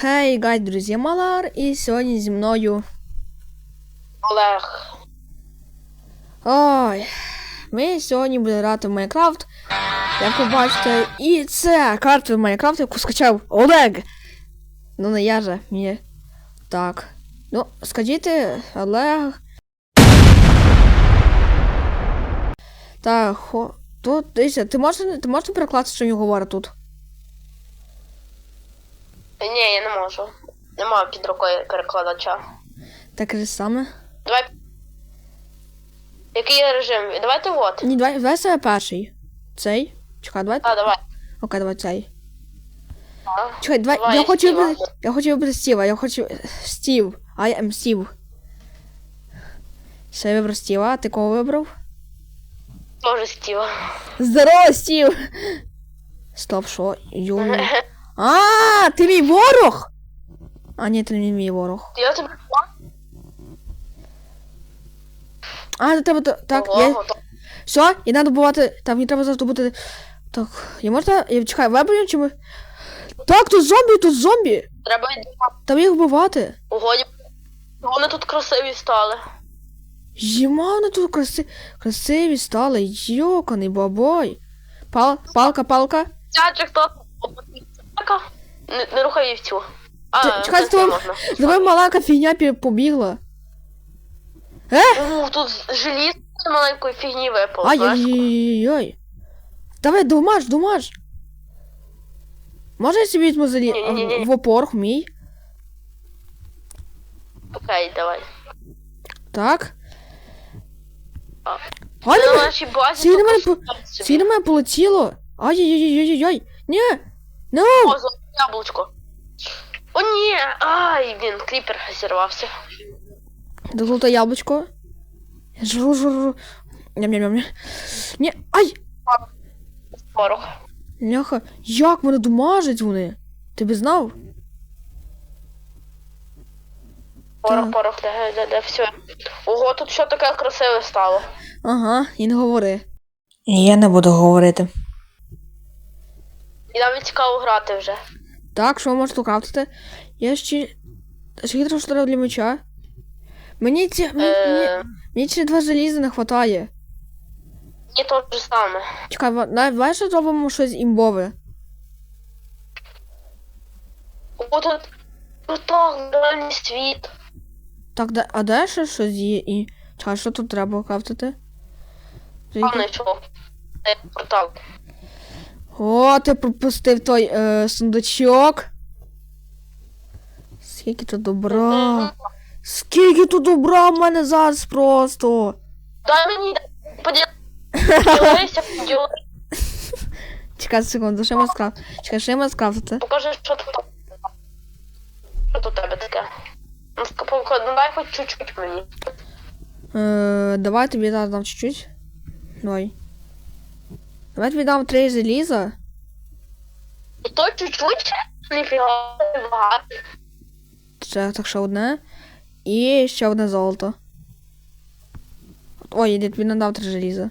Хей, гай, друзі, Малар, і сьогодні зі мною. Олег. Ой. Ми сьогодні будемо грати в Майнкрафт. Як ви бачите, і це карта в Майнкрафт, яку скачав Олег. Ну не я же, мені. Так. Ну, скажіть, Олег. Так, хо... Тут, дивіться, ти можеш, ти можеш перекласти, що він говорить тут? Ні, я не можу. Нема під рукою перекладача. Так же саме. Давай. Який режим? Давайте от. Ні, давай, давай себе перший. Цей. Чекай, давай. А, давай. Окей, давай цей. А. Чекай, давай, Давай, я хочу Стіва. вибрати, я хочу вибрати Стіва, я хочу Стів. I am Стів. Все, я вибрав Стіва, а ти кого вибрав? Тоже Стіва. Здорово, Стів! Стоп, що? Йому. А, ти мій ворог! А, ні, ти не мій ворог. Я тобі А, тебе то- так, Ого, я... Все, і треба бувати. Так, мені треба зараз добути. Так, я можна. Я чекай, вибрати чи ми. Так, тут зомбі, тут зомбі! Треба. Там їх вбивати. Угоді. Вони тут красиві стали. Єма, вони тут краси... красиві стали. Йоканий бабой. Пал... Палка, палка. Дядя, хто? Така. Не, не рухай вівцю. А, Чекай, чекай, це можна. Давай маленька фігня побігла. Ух, тут желіз маленької фігні випало. Ай-яй-яй-яй. Давай, думаш, думаш. Може я собі візьму залі... Ні-ні-ні. в опор мій? Окей, давай. Так. А. Ай, на мене- нашій базі. Ці на мене по- там на мене полетіло. Ай-яй-яй-яй-яй. Ні. Ну. О, золоте яблучко. О, ні! Ай, він, кріпер зірвався. Золоте яблучко. Я жру, жру, жру. Ням-ням-ням. Ні, ай! Порох. Ляха, як мене домажать вони? Ти би знав? Порох, порох, де, де, де, все. Ого, тут що таке красиве стало. Ага, і не говори. Я не буду говорити. І навіть цікаво грати вже. Так, що ви можете крафтити? Я ще. Скільки треба що треба для меча? Мені ці. Мені, Е, мені ще два заліза не вистачає. Мені то ж саме. Чекай, ва- давай ще зробимо щось імбове. О, тут. Так, реальний світ. Так, де, а де ще щось є і. Чекай, що тут треба крафтити? Там знайшов. Е, Портал. О, ти пропустив той е, сундучок. Скільки тут добра. Скільки тут добра в мене зараз просто. Дай мені поділися, поділися. Чекай секунду, ще можна скрафтити. Чекай, ще можна скрафтити. Покажи, що тут. Що тут у тебе таке? Ну, дай хоч чуть-чуть мені. Е, давай тобі зараз дам чуть-чуть. Давай. Давай тобі дам три заліза. То чуть-чуть? Ніфіга, багато. Це так ще одне. І ще одне золото. Ой, я тобі надав три желіза.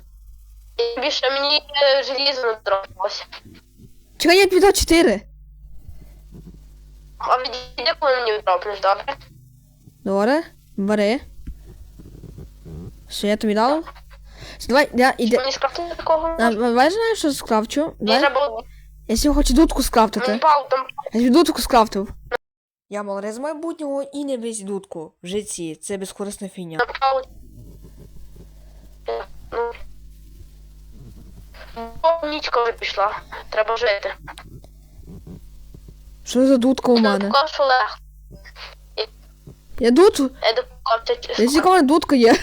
Більше мені желізо не трапилося. Чекай, я тобі дав чотири. А відійди, коли мені відропнеш, добре? Добре, бери. Що я тобі дав? Давай, я іде. Мені скрафтити такого? А, Давай знаєш, що скрафчу? Давай. треба... Я сьогодні хочу дудку скрафтити. Пал, там... Я тобі дудку скрафтив. Я малий з майбутнього і не весь дудку в житті. Це безкорисна фігня. Там. Ну... О, нічка вже пішла. Треба жити. Що за дудка у мене? Покажу Олег. Я дудку? Я яка в мене дудка є.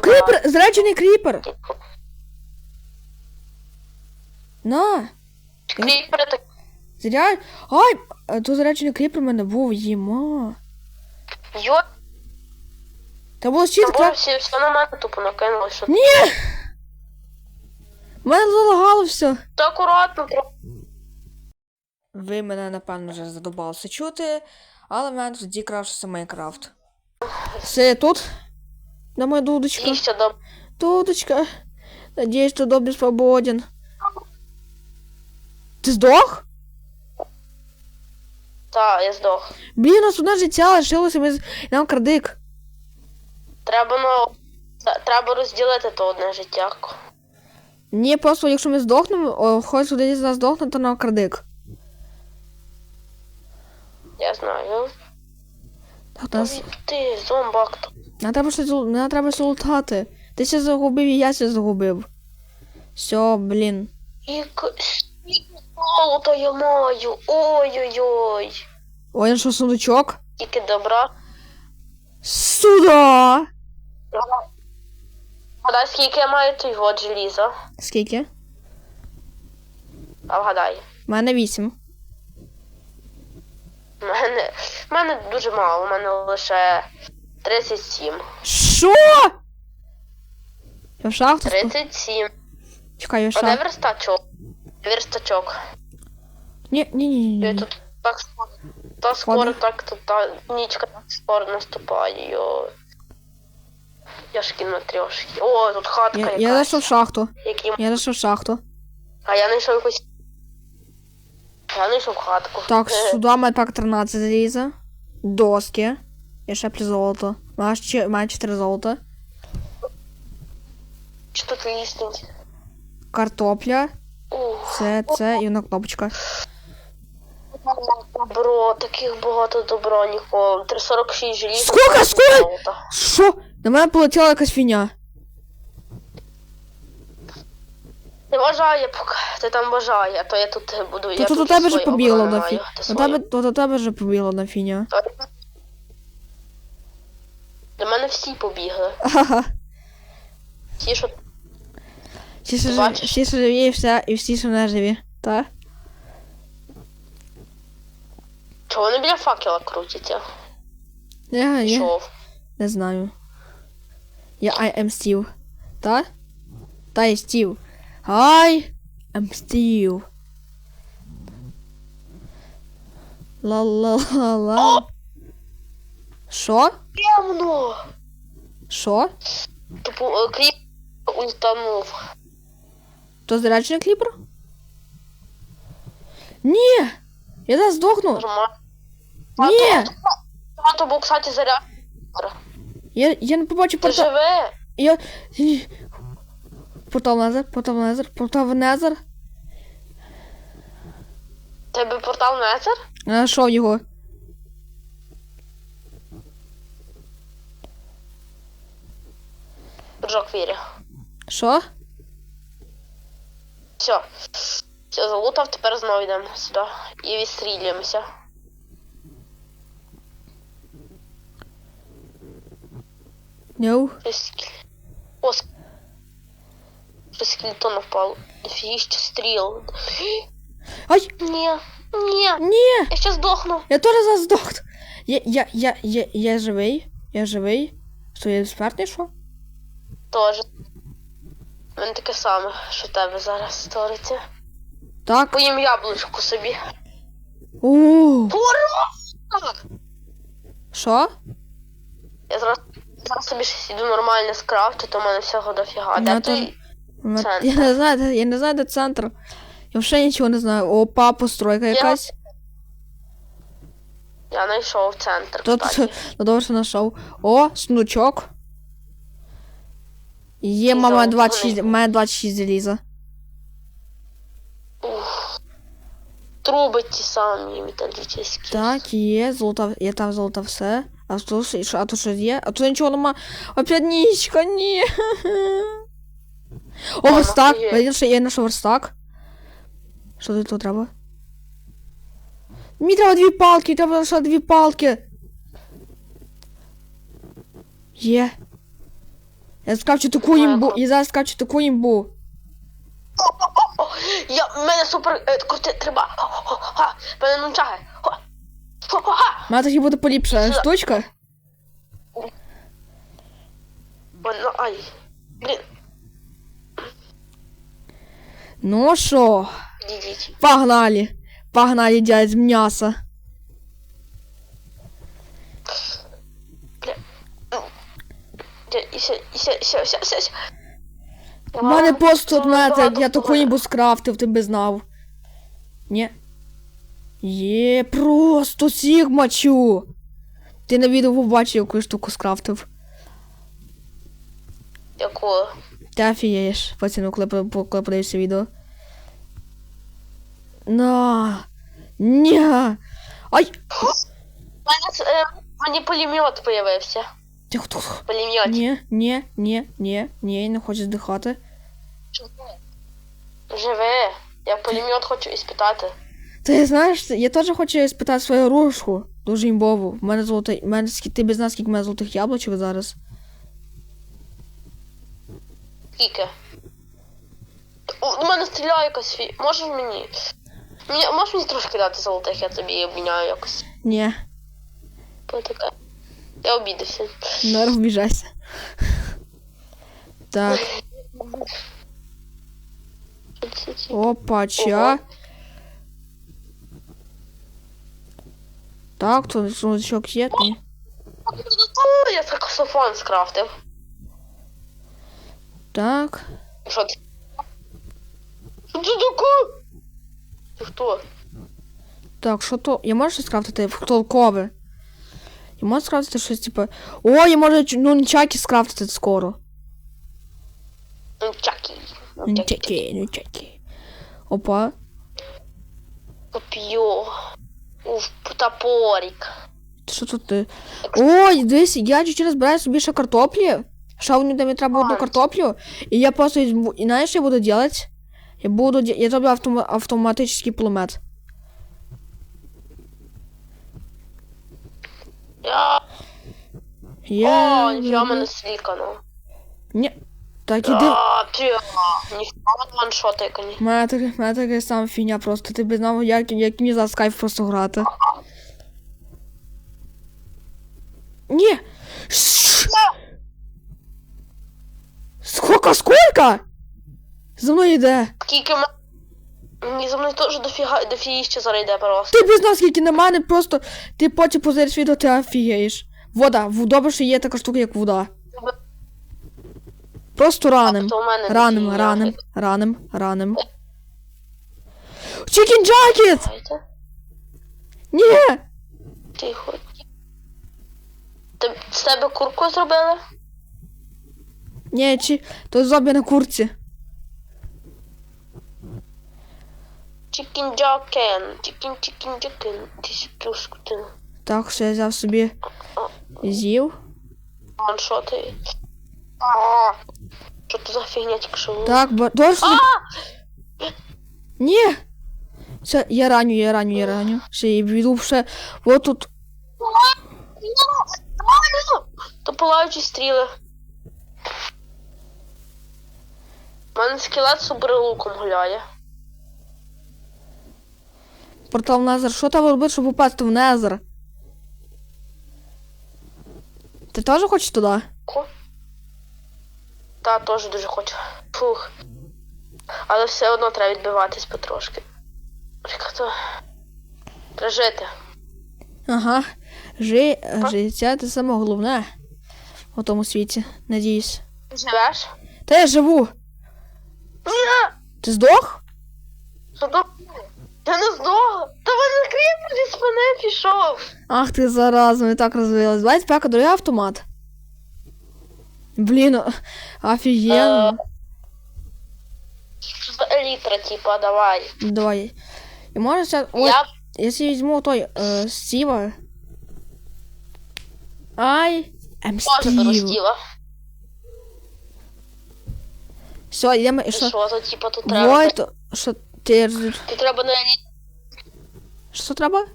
Кріпер! Зречений кріпер! На! Кріпери так... Зря. Ай! а Тут зречений кріпер у мене був, їма. Йо, Та було там щит, було всі, все на мене тупо накинуло, що... Ні! Мене залагало все. Та акуратно. Ви мене, напевно, вже задобалися чути, але в мене тоді кравшився Майнкрафт. Все, я тут. На моя дудочка. Їсться до... Дудочка. Надіюсь, що добре свободен. Ти здох? Та, я здох. Блін, у нас одне життя лишилося, ми з- нам крадик. Треба, ну, та- треба розділити то одне життя. Ні, просто якщо ми здохнемо, о, хоч один з нас здохне, то нам крадик. Я знаю. Так, нас... Ти, зомбак. Нам треба щось нам треба щось лутати. Ти ще загубив і я ще загубив. Все, блін. І к- я маю. Ой-ой-ой. Ой, ну що, сундучок? Тільки добра. Сюда! Вгадай, скільки я маю той от желіза. Скільки? А вгадай. У мене вісім. У мене, в мене дуже мало, у мене лише 37. Що? Я в шахту? спу- 37. Чекай, я в А де шахту. верстачок? Верстачок. Ні, ні, ні, ні, Я ні. тут так скоро. Та скоро Ладно. так тут та нічка так скоро наступає. Йо. Я ж кину трьошки. О, тут хатка Я, якась. я зайшов в шахту. Які... Я зайшов в шахту. А я знайшов якусь. Я знайшов хатку. Так, Е, сюди у так 13 заліза. Доски. Ще плюс золото. Маєш чи- має 4 золота. Що тут лістить? Картопля. Це, це і одна кнопочка. Добро, таких багато добра ніколи. 46 желіз. Скільки? золота. Що? На мене полетіла якась фігня. Не бажає, поки ти там бажає, а то я тут буду. я То тут у тебе свою побігла на фі... маю, ти У свою. тебе, то до тебе вже побігла одна фігня. До мене всі побігли. Ага. Ті, що Всі, що, живі- бачиш? всі, що живі, і, вся, і всі, що не живі. Так? Чого вони біля факела крутяться? Я, я Пішов. не знаю. Я I am Steve. Так? Та я Стів. I am Steve. Ла-ла-ла-ла. Що? Темно! Що? Типу, е, кліп ультанув. То заряджений кліпер? Ні! Я зараз здохну. Нормально. Ні! А то був, кстати, заряд. Я, я не побачив Ти портал. живе? Я... Портал Незер, портал Незер, портал Незер. Тебе портал Незер? Я знайшов його. Джок вірі. Що? Все. Все, залутав, тепер знову йдемо сюди. І відстрілюємося. No. О, Щось скелетон впав. Дофігіще стріл. Ай! Ні, ні, Ні! я ще здохну. Я теж зараз здохну. Я, я, я, я, я живий. Я живий. Що, я смертний, що? Тоже. У мене таке саме, що в тебе зараз сториться. Так. Поїм яблучку собі. О, Ура! Що? Я зараз, зараз собі щось іду нормально скрафту, то в мене всього дофіга. Де той? М- Центр. Я не знаю, де- я не знаю, де центр. Я взагалі нічого не знаю. Опа, постройка якась. Я знайшов центр, Тут кстати. ну, добре, що знайшов. О, сундучок. Є, І мама, золото 26, велике. має 26 заліза. Ух. Труби ті самі металічні. Так, є, золото, є там золото все. А тут, що- що- а тут щось є? А тут нічого нема. Опять нічка, ні. О, О, верстак. є. Видиш, що я знайшов верстак. Що тут тут треба? Мені треба дві палки, треба лише дві палки. Є. Я скачу таку імбу, я зараз скачу таку імбу. Я, в мене супер е, крути, треба. В мене нунчаги. У мене тоді буде поліпша штучка. Ай. Блін, Ну що, погнали. Погнали, дядь, м'ясо. І У мене тут Багато я таку було. скрафтив, ти би знав. Ні. Є просто сігмачу. Ти на відео побачив, яку я штуку скрафтив. Яку? Ти офієш, пацану, коли, коли подивишся відео. На. Ні. Ай! У мене е, мені пулемет появився. Тихо, тихо. Пулемет. Ні, ні, ні, ні, ні, я не хочу здихати. Живе. Я пулемет хочу іспитати. Ти знаєш, я теж хочу спитати свою рушку. Дуже імбову. В мене золотий. В мене ти без нас скільки в мене золотих яблучок зараз. Скільки? До мене стріляє якась фі. Можеш мені? Мені, можеш мені трошки дати золотих, я тобі обміняю якось. Ні, Бо таке. Я обідався. не розбіжайся. Так, опа, ча. Так, то сундучок є. О, я саксофон скрафтив. Так. Що це? Що це таке? Ти хто? Так, що то? Я можу скрафтити в толкове? Я можу скрафтити щось, типу. О, я можу ч- ну, чаки скрафтити скоро. Ну, Чакі. Ну, Ну, Чакі. чаки, ну, чаки. Опа. Коп'ю. Уф, топорик. Що тут ти? Ой, дивись, я чуть розбираю собі ще картоплі. Мені там треба одну картоплю. І я просто візьму. І знаєш, що я буду робити? Я буду. Я зроблю автом... автоматичний пулемет. Я... Я... О, ніфіга мене слікано. Ні. Так, іди. А, ти, ніфіга ваншоти, коні. Мене така, у мене така сама фігня просто. Ти б знав, як, як мені за скайп просто грати. Ні! Сколько, сколько? За мною йде. Скільки м... Мені за мною теж дофіга, дофігіще зараз йде просто. Ти б знав, скільки на мене, просто ти потім позириш відео, ти офігієш. Вода, в- добре, що є така штука, як вода. Просто раним. То у мене Раним, раним, раним, раним. Chicken jacket! Знаєте? Ні! Тихо. Ти, з тебе курку зробили? Ні, чи то зомбі на курці. Джакен, чікін чікін джакен. Тисяч плюс скотина. Так, що я взяв собі з'їв. Ваншоти. А, Що це за фігня тільки що? Так, бо. А! Ні! Все, я раню, я раню, я раню. Ще я піду ще. От тут. То палаючі стріли. У мене скелет з суперлуком гуляє. Портал в Незер. Що треба робити, щоб попасти в Незер? Ти теж хочеш туди? Та теж дуже хочу. Фух. Але все одно треба відбиватись потрошки. Як то. Треба жити. Ага. Жи... Життя це саме головне у тому світі, надіюсь. Живеш? Та я живу. Ти здох? Що то? Я не здох! Та мене кріпер зі спини пішов! Ах ти зараза, ми так розвилась. Давай спека, дорогі автомат. Блін, о- офігенно. Що за елітра, типа, давай. Давай. І може це. Ой, Я якщо візьму той е, Стіва. Ай. Ем теж беру Стів. Стіва. Все, йдемо. І І що? що, то типа тут треба. Ой, Ти. Тут треба на. Що треба?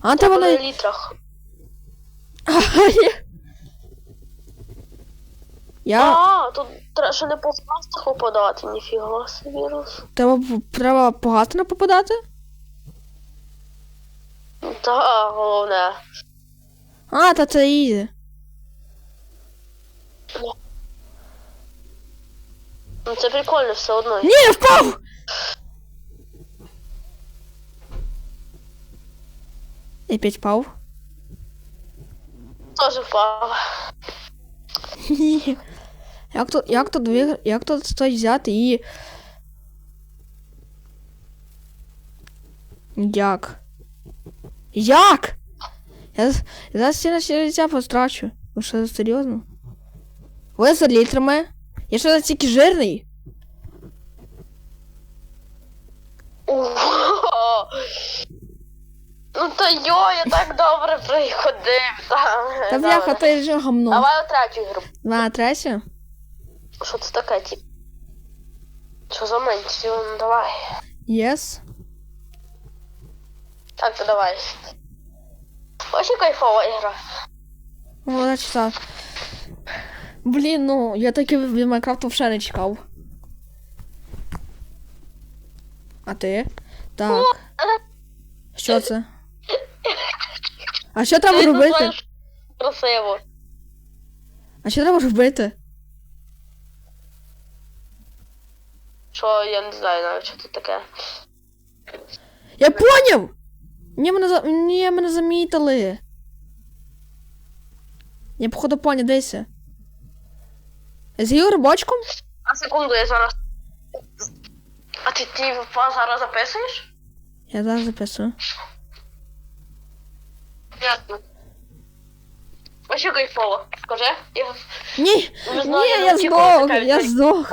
А треба на елітрах. Я. А, тут треба ще не по пластах попадати, ніфіга собі роз. Треба, треба багато не попадати? Та, головне. А, та це ізі. Ну це прикольно все одно. Ні, я впав! І опять впав. Теж впав. Ні. Як тут, як тут, вигр... як тут стоїть взяти і. Як? Як? Я, з- я зараз всі наші життя пострачу. Ви що, серйозно? Ви за літрами? Я що настільки жирний? Ого! Ну то йо, я так добре приходив. Та, Та бляха, ти ж гамно. Давай у третю гру. Два на третю? Що це таке, тип? Що за менці? Ну давай. Єс. Так, то давай. Ось і кайфова ігра. Ну, значить так. Блін, ну, я таки від Майнкрафту вже не чекав. А ти? Так. Що це? А що треба Ти робити? Красиво. А що треба робити? Що я не знаю навіть, що це таке. Я поняв! Ні, мене, за... Ні, мене замітили. Я походу поняв, дивися. З її рибачком? А секунду, я зараз. А ти ти зараз записуєш? Я зараз записую. Ясно. Ось і кайфово. Скажи. Я... Ні! Не знаю, Ні, я я не очікувала здох! таке Я від- здох!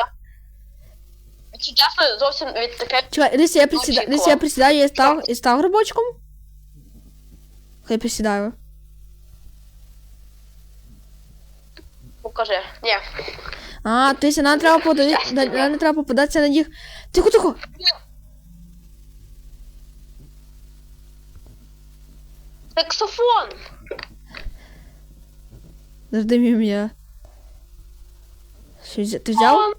Чи чесно зовсім від таке Чекай, дивись, я присідаю, Очікував. дивись, я присідаю і став, і став грибочком. Хай присідаю. покажи. Ні. А, ти ся нам треба подати, нам не треба попадатися на них. Тихо, тихо. Саксофон! Завжди мій ім'я. Що, взя- ти взяв? Он.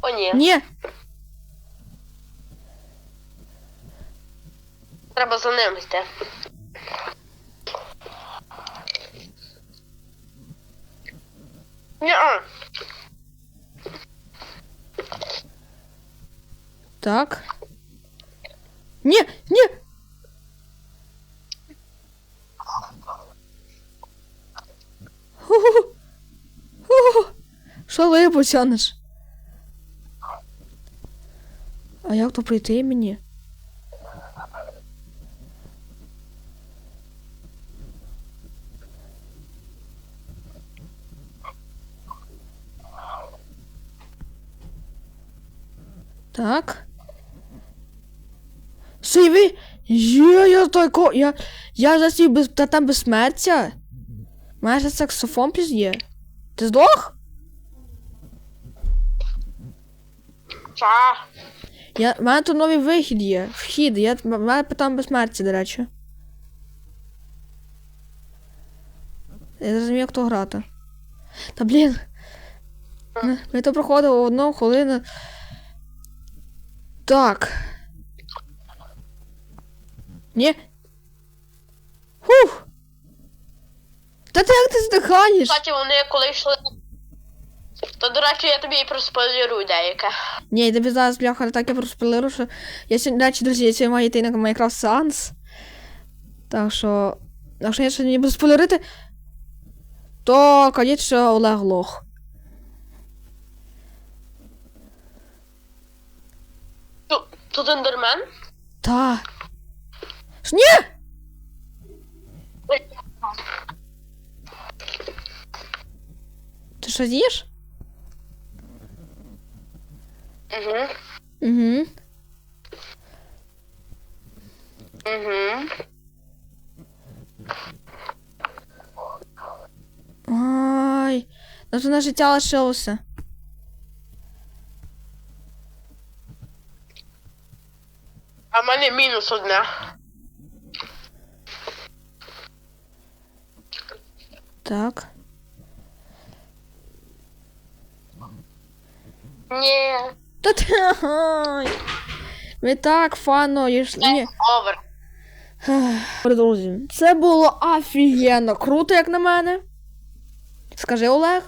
О, ні. Ні. Треба за ним йти. Ні. Так. Ні, ні. Що ви потягнеш? А як то прийти мені? Так. Ви? Є, я тако. Я. Я засів без. Та там безсмертя. Майже саксофон пізє. Ти здох? Та. Я, в мене тут новий вихід є. Вхід. Я, в мене там безсмертя, до речі. Я не розумію, як то грати. Та блін. Ми- то проходили одну хвилину. Так. Ні. Фух. Та ти як ти здихаєш? Кстати, вони коли йшли. То, до речі, я тобі і проспойлерую деяке. Ні, я тобі зараз бляха так я проспойлеру, що я сьогодні, до речі, друзі, я сьогодні маю йти на Minecraft Sans. Так що, якщо я сьогодні не буду спойлерити, то, конечно, Олег лох. Тут, ендермен? Та. Ж ні! Ти що з'їш? Угу. Угу. Угу. Ай. Ну то на життя лишилося. А в мене мінус одне. Так. Ні. Та ти. Ай. Ви так фано йшли. Ні. Овер. Друзі, це було офігенно круто, як на мене. Скажи Олег,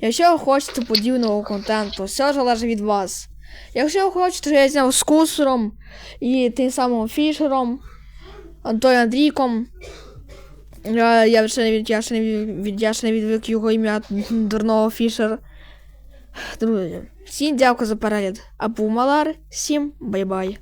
якщо ви хочете подібного контенту, все залежить від вас. Якщо ви хочете, я зняв з кусором і тим самим фішером, Антоном Андрійком, Я, я ще не від, я ще не від, я ще не відвик його ім'я дурного Фішера. Друзі, всім дякую за перегляд. А був Малар, всім бай-бай.